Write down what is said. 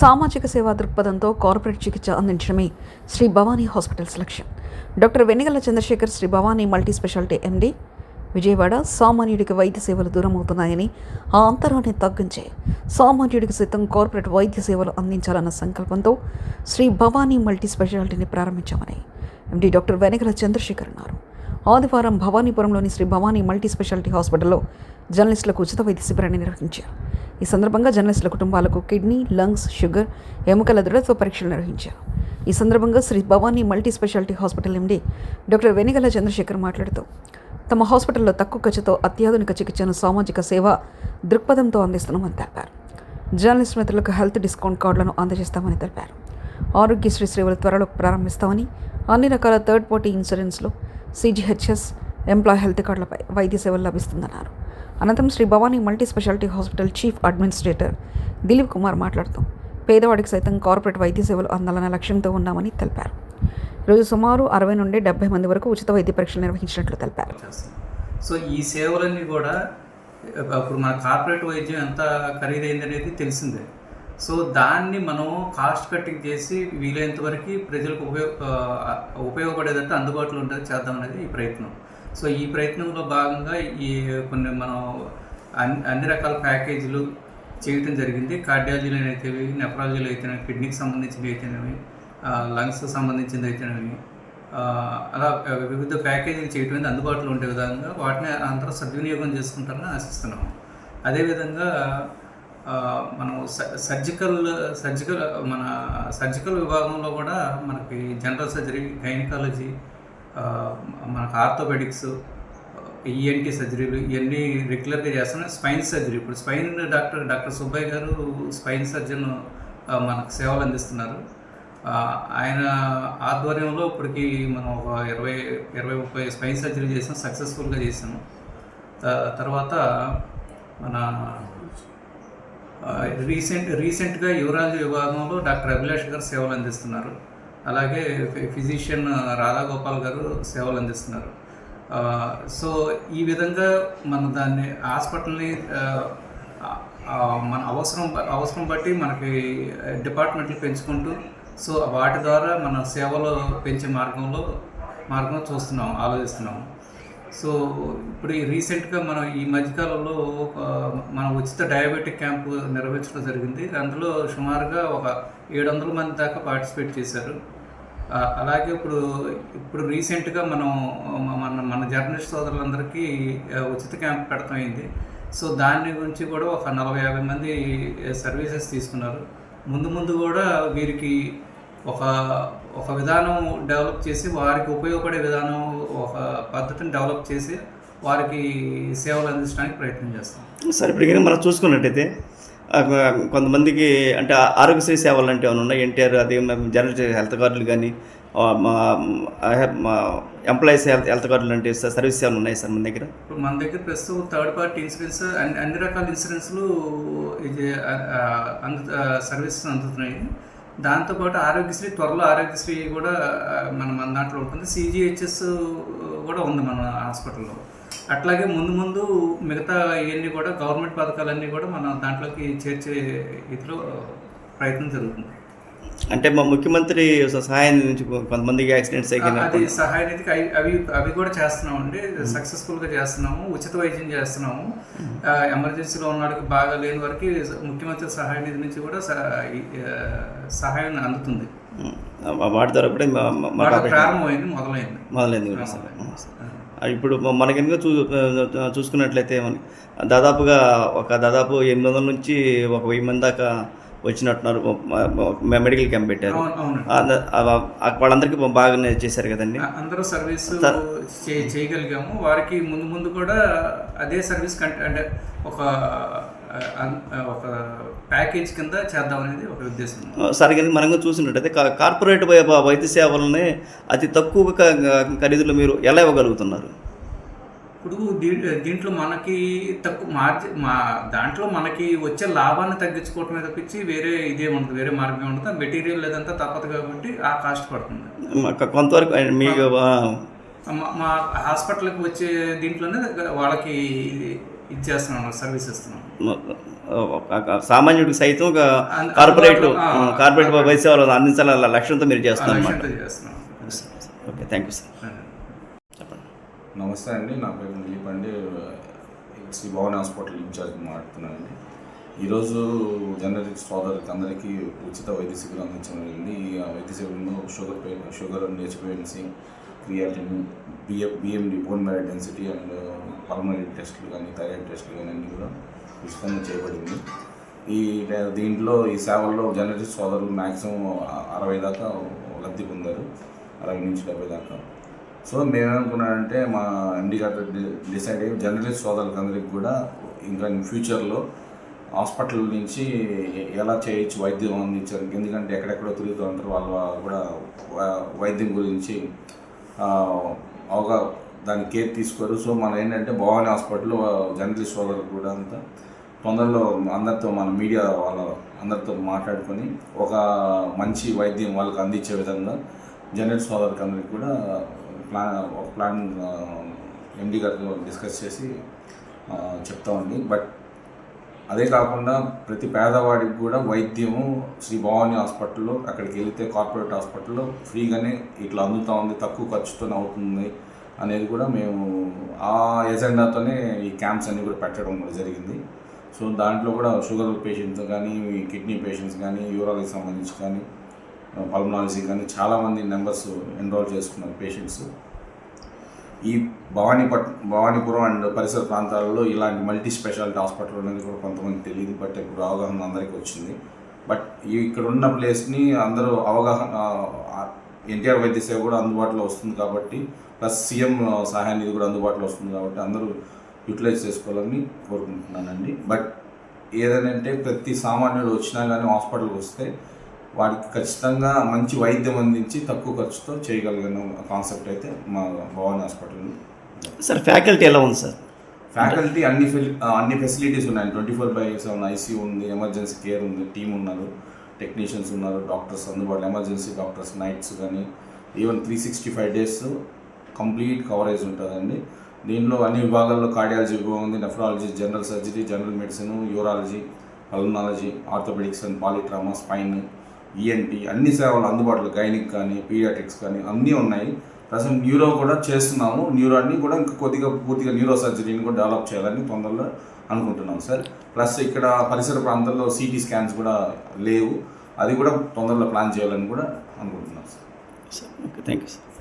సామాజిక సేవా దృక్పథంతో కార్పొరేట్ చికిత్స అందించడమే శ్రీ భవానీ హాస్పిటల్స్ లక్ష్యం. Doctor Vennagala Chandrasekhar Shri Bhavani multi speciality MD. Vijayawada సామాన్యుడికి వైద్య సేవలు దూరం అవుతున్నాయని ఆ అంతరాన్ని తగ్గించే సామాన్యుడికి సైతం కార్పొరేట్ వైద్య సేవలు అందించాలన్న సంకల్పంతో శ్రీ భవానీ మల్టీ స్పెషాలిటీని ప్రారంభించామని ఎండి డాక్టర్ వెనగల చంద్రశేఖర్ అన్నారు. ఆదివారం భవానీపురంలోని శ్రీ భవానీ మల్టీ స్పెషాలిటీ హాస్పిటల్లో జర్నలిస్టులకు ఉచిత వైద్య శిబిరాన్ని నిర్వహించారు. ఈ సందర్భంగా జర్నలిస్టుల కుటుంబాలకు కిడ్నీ లంగ్స్ షుగర్ ఎముకల దృఢత్వ పరీక్షలు నిర్వహించారు. ఈ సందర్భంగా Shri Bhavani multi speciality hospital MD doctor Venigala Chandrasekhar మాట్లాడుతూ తమ హాస్పిటల్లో తక్కువ ఖర్చుతో అత్యాధునిక చికిత్సను సామాజిక సేవ దృక్పథంతో అందిస్తున్నామని తెలిపారు. జర్నలిస్ట్ మిత్రులకు హెల్త్ డిస్కౌంట్ కార్డులను అందజేస్తామని తెలిపారు. ఆరోగ్యశ్రీ సేవలు త్వరలో ప్రారంభిస్తామని అన్ని రకాల థర్డ్ పార్టీ ఇన్సూరెన్స్లు సిజిహెచ్ఎస్ ఎంప్లాయ్ హెల్త్ కార్డులపై వైద్య సేవలు లభిస్తుందన్నారు. అనంతరం Shri Bhavani multi speciality hospital chief administrator Dilip Kumar మాట్లాడుతూ పేదవాడికి సైతం కార్పొరేట్ వైద్య సేవలు అందాలనే లక్ష్యంతో ఉన్నామని తెలిపారు. ఈరోజు సుమారు అరవై నుండి డెబ్బై మంది వరకు ఉచిత వైద్య పరీక్షలు నిర్వహించినట్లు తెలిపారు. సో ఈ సేవలన్నీ కూడా ఇప్పుడు మన కార్పొరేట్ వైద్యం ఎంత ఖరీదైంది అనేది తెలిసిందే. సో దాన్ని మనం కాస్ట్ కట్టింగ్ చేసి వీలైనంత వరకు ప్రజలకు ఉపయోగ ఉపయోగపడేదంటే ఉపయోగపడేటట్టు అందుబాటులో ఉండేది చేద్దాం అనేది ఈ ప్రయత్నం. సో ఈ ప్రయత్నంలో భాగంగా ఈ కొన్ని మనం అన్ని అన్ని రకాల ప్యాకేజీలు చేయటం జరిగింది. కార్డియాలజీలో అయితేవి నెఫ్రాలజీలో అయితేనేవి కిడ్నీకి సంబంధించినవి అయితేనేవి లంగ్స్ సంబంధించింది అయితేనేవి అలా వివిధ ప్యాకేజీలు చేయటం అనేది అందుబాటులో ఉండే విధంగా వాటిని అందరూ సద్వినియోగం చేసుకుంటారని ఆశిస్తున్నాము. అదేవిధంగా మనం స- సర్జికల్ సర్జికల్ మన సర్జికల్ విభాగంలో కూడా మనకి జనరల్ సర్జరీ గైనకాలజీ మనకు ఆర్థోపెడిక్స్ ఈఎన్టీ సర్జరీలు ఇవన్నీ రెగ్యులర్గా చేస్తున్నాం స్పైన్ సర్జరీ. ఇప్పుడు స్పైన్ డాక్టర్ డాక్టర్ సుబ్బయ్య గారు స్పైన్ సర్జన్ మనకు సేవలు అందిస్తున్నారు. ఆయన ఆధ్వర్యంలో ఇప్పటికి మనం ఒక ఇరవై ఇరవై ముప్పై స్పైన్ సర్జరీ చేసాం సక్సెస్ఫుల్గా చేసాము త- తర్వాత మన రీసెంట్ రీసెంట్గా యువరాజు విభాగంలో డాక్టర్ అభిలాష్ గారు సేవలు అందిస్తున్నారు. అలాగే ఫిజిషియన్ రాధాగోపాల్ గారు సేవలు అందిస్తున్నారు. సో ఈ విధంగా మన దాన్ని హాస్పిటల్ని మన అవసరం అవసరం బట్టి మనకి డిపార్ట్మెంట్లు పెంచుకుంటూ సో వాటి ద్వారా మన సేవలు పెంచే మార్గంలో మార్గం చూస్తున్నాం ఆలోచిస్తున్నాం. సో ఇప్పుడు ఈ రీసెంట్గా మనం ఈ మధ్యకాలంలో మన ఉచిత డయాబెటిక్ క్యాంపు నిర్వహించడం జరిగింది. అందులో సుమారుగా ఒక ఏడు వందల మంది దాకా పార్టిసిపేట్ చేశారు. అలాగే ఇప్పుడు ఇప్పుడు రీసెంట్గా మనం మన మన జర్నలిస్ట్ సోదరులందరికీ ఉచిత క్యాంప్ పెడతామైంది సో దాని గురించి కూడా ఒక నలభై యాభై మంది సర్వీసెస్ తీసుకున్నారు. ముందు ముందు కూడా వీరికి ఒక ఒక విధానం డెవలప్ చేసి వారికి ఉపయోగపడే విధానం ఒక పద్ధతిని డెవలప్ చేసి వారికి సేవలు అందించడానికి ప్రయత్నం చేస్తాం. సరే ఇప్పుడు మనం చూసుకున్నట్టయితే కొంతమందికి అంటే ఆరోగ్యశ్రీ సేవలు అంటే ఏమైనా ఉన్నాయి? ఎన్టీఆర్ అది జనరల్ హెల్త్ కార్డులు కానీ ఎంప్లాయీస్ హెల్త్ హెల్త్ కార్డులు అంటే సర్వీస్ సేవలు ఉన్నాయి సార్ మన దగ్గర? ఇప్పుడు మన దగ్గర ప్రస్తుతం థర్డ్ పార్టీ ఇన్సూరెన్స్ అన్ని అన్ని రకాల ఇన్సూరెన్స్లు ఇది అందు సర్వీసెస్ అందుతున్నాయి. దాంతోపాటు ఆరోగ్యశ్రీ త్వరలో ఆరోగ్యశ్రీ కూడా మన మన దాంట్లో ఉంటుంది. సిజిహెచ్ఎస్ కూడా ఉంది మన హాస్పిటల్లో. అట్లాగే ముందు ముందు మిగతా ఇవన్నీ కూడా గవర్నమెంట్ పథకాలన్నీ కూడా మన దాంట్లోకి చేర్చే ఇదిలో ప్రయత్నం జరుగుతుంది. అంటే మా ముఖ్యమంత్రి సహాయం నుంచి కొంతమందికి యాక్సిడెంట్స్ అది సహాయ నిధికి అవి అవి కూడా చేస్తున్నాము అండి సక్సెస్ఫుల్గా చేస్తున్నాము. ఉచిత వైద్యం చేస్తున్నాము. ఆ, ఎమర్జెన్సీలో ఉన్నవాడికి బాగా లేని వారికి ముఖ్యమంత్రి సహాయ నిధి నుంచి కూడా సహాయం అందుతుంది. వాటి ద్వారా కూడా ప్రారంభమైంది మొదలైంది. మొదలైంది కూడా ఇప్పుడు మనకి కనుక చూ చూసుకున్నట్లయితే దాదాపుగా ఒక దాదాపు ఎనిమిది వందల నుంచి ఒక వెయ్యి మంది దాకా వచ్చినట్టున్నారు. మెడికల్ క్యాంప్ పెట్టారు. వాళ్ళందరికీ బాగానే చేశారు కదండి. అందరూ సర్వీస్ చేయగలిగాము. వారికి ముందు ముందు కూడా అదే సర్వీస్ కంటే అంటే ఒక ఒక ప్యాకేజ్ కింద చేద్దాం అనేది ఒక ఉద్దేశం. సరే కానీ మనం కూడా చూసినట్టయితే కార్పొరేట్ వైద్య సేవలని అతి తక్కువ ఖరీదులో మీరు ఎలా ఇవ్వగలుగుతున్నారు? ఇప్పుడు దీ- దీంట్లో మనకి తక్కువ మార్జిన్ మా దాంట్లో మనకి వచ్చే లాభాన్ని తగ్గించుకోవటమే తప్పించి వేరే ఇదే ఉండదు వేరే మార్గం ఉండదు. మెటీరియల్ లేదంతా తప్పదు కాబట్టి ఆ కాస్ట్ పడుతుంది. కొంతవరకు మీకు మా- హాస్పిటల్కి వచ్చే దీంట్లోనే వాళ్ళకి ఇది ఇచ్చేస్తున్నాం సర్వీస్ ఇస్తున్నాం సామాన్యుడికి సైతం ఒక కార్పొరేట్ కార్పొరేట్. వైద్య సేవలు అందించాలన్న లక్ష్యంతో మీరు చేస్తున్నారు ఓకే థ్యాంక్ యూ సార్ నమస్తే అండి నా పేరు దిలీప్ అండి. శ్రీ భవన్ హాస్పిటల్ ఇన్ఛార్జ్ మాట్లాడుతున్నానండి. ఈరోజు జనరిక్స్ సోదరులకు అందరికీ ఉచిత వైద్య శిబిరం అందించడం జరిగింది. ఈ వైద్య శిబిరంలో షుగర్ పే షుగర్ అండ్ హెచ్పిఎన్సీ creatine BF BMD bone marrow density and pulmonary టెస్టులు కానీ థైరాయిడ్ టెస్టులు కానీ అన్నీ కూడా ఉచితంగా చేయబడింది. ఈ దీంట్లో ఈ సేవల్లో జనరిక్ సోదరులు మ్యాక్సిమం అరవై దాకా లబ్ధి పొందారు. అరవై నుంచి డెబ్బై దాకా. సో మేమేమనుకున్నానంటే మా ఎండి గారు డిసైడ్ అయ్యి జర్నలిస్ట్ సోదరులకు అందరికి కూడా ఇంకా ఫ్యూచర్లో హాస్పిటల్ నుంచి ఎలా చేయొచ్చు వైద్యం అందించారు. ఎందుకంటే ఎక్కడెక్కడో తిరుగుతూ ఉంటారు. వాళ్ళు కూడా వైద్యం గురించి అవగా దాని కేర్ తీసుకోరు. సో మనం ఏంటంటే భవానీ హాస్పిటల్లో జర్నలిస్ట్ సోదరులు కూడా అంతా తొందరలో అందరితో మన మీడియా వాళ్ళ అందరితో మాట్లాడుకొని ఒక మంచి వైద్యం వాళ్ళకి అందించే విధంగా జనరల్ సోదరులకు అందరికి కూడా ప్లాన్ ఒక ప్లాన్ ఎండి గారితో డిస్కస్ చేసి చెప్తా చెప్తామండి. బట్ అదే కాకుండా ప్రతి పేదవాడికి కూడా వైద్యము శ్రీ భవానీ హాస్పిటల్లో అక్కడికి వెళితే కార్పొరేట్ హాస్పిటల్లో ఫ్రీగానే ఇట్లా అందుతూ ఉంది తక్కువ ఖర్చుతోనే అవుతుంది అనేది కూడా మేము ఆ ఎజెండాతోనే ఈ క్యాంప్స్ అన్నీ కూడా పెట్టడం కూడా జరిగింది. సో దాంట్లో కూడా షుగర్ పేషెంట్స్ కానీ కిడ్నీ పేషెంట్స్ కానీ యూరాలజీ సంబంధించి కానీ పల్మనాలజీ కానీ చాలామంది నెంబర్స్ ఎన్రోల్ చేసుకున్నారు పేషెంట్స్ ఈ భవానీపట్ భవానీపురం అండ్ పరిసర ప్రాంతాలలో ఇలాంటి మల్టీ స్పెషాలిటీ హాస్పిటల్ అనేది కూడా కొంతమంది తెలియదు బట్ ఇప్పుడు అవగాహన అందరికీ వచ్చింది. బట్ ఈ ఇక్కడ ఉన్న ప్లేస్ని అందరూ అవగాహన ఎన్టీఆర్ వైద్య సేవ కూడా అందుబాటులో వస్తుంది కాబట్టి ప్లస్ సీఎం సహాయ నిధి కూడా అందుబాటులో వస్తుంది కాబట్టి అందరూ యూటిలైజ్ చేసుకోవాలని కోరుకుంటున్నానండి. బట్ ఏదనంటే ప్రతి సామాన్యుడు వచ్చినా కానీ హాస్పిటల్కి వస్తే వాడికి ఖచ్చితంగా మంచి వైద్యం అందించి తక్కువ ఖర్చుతో చేయగలిగిన కాన్సెప్ట్ అయితే మా భవానీ హాస్పిటల్. సార్ ఫ్యాకల్టీ ఎలా ఉంది సార్? ఫ్యాకల్టీ అన్ని అన్ని ఫెసిలిటీస్ ఉన్నాయి. Twenty four by seven ICU ఉంది ఎమర్జెన్సీ కేర్ ఉంది టీమ్ ఉన్నారు టెక్నీషియన్స్ ఉన్నారు డాక్టర్స్ అందుబాటులో ఎమర్జెన్సీ డాక్టర్స్ నైట్స్ కానీ even three sixty five days complete coverage ఉంటుందండి. దీనిలో అన్ని విభాగాల్లో కార్డియాలజీ విభాగం ఉంది nephrology general surgery general medicine urology pulmonology orthopaedics and polytrauma spine ENT అన్ని సేవలు అందుబాటులో గైనిక్ కానీ పీడియాటిక్స్ కానీ అన్నీ ఉన్నాయి. ప్రస్తుతం న్యూరో కూడా చేస్తున్నాము. న్యూరోని కూడా ఇంకా కొద్దిగా పూర్తిగా న్యూరో సర్జరీని కూడా డెవలప్ చేయాలని తొందరలో అనుకుంటున్నాం సార్. ప్లస్ ఇక్కడ పరిసర ప్రాంతాల్లో సిటీ స్కాన్స్ కూడా లేవు. అది కూడా తొందరలో ప్లాన్ చేయాలని కూడా అనుకుంటున్నాం sir. Sir okay thank you sir